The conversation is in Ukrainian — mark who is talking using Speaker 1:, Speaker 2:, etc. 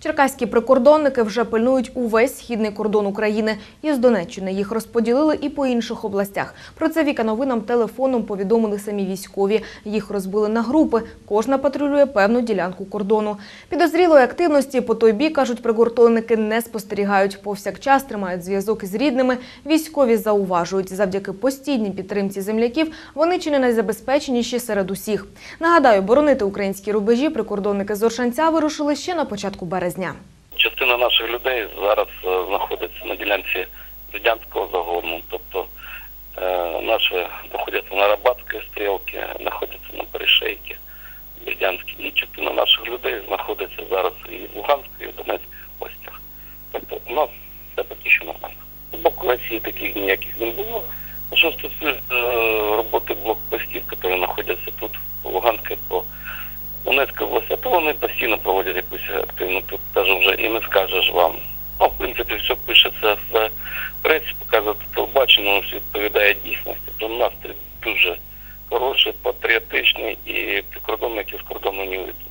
Speaker 1: Черкаські прикордонники вже пильнують увесь східний кордон України. Із Донеччини їх розподілили і по інших областях. Про це Віка новинам телефоном повідомили самі військові. Їх розбили на групи. Кожна патрулює певну ділянку кордону. Підозрілої активності по той бік, кажуть прикордонники, не спостерігають. Повсякчас тримають зв'язок із рідними. Військові зауважують, завдяки постійній підтримці земляків вони чи не найзабезпеченіші серед усіх. Нагадаю, боронити українські рубежі прикордонники з Оршанця вирушили ще на початку березня.
Speaker 2: Частина наших людей зараз е, знаходиться на ділянці радянського загону, тобто е, наші знаходяться на Рабатській стрілці, знаходяться на перешейці Бердянській. І частина наших людей знаходиться зараз і в Луганській, і в Донецькій областях. Тобто у нас все поки що нормально. З боку Росії таких ніяких не було. Що стосується е, роботи блокпостів, які знаходяться тут, в Луганській, по Донецька то вони постійно проводять якусь активну, тут теж вже і не скажеш вам. Ну, в принципі, все пишеться в пресі, показувати телебачення, все відповідає дійсності. То настрій дуже хороший, патріотичний і прикордонники з кордону не уйдуть.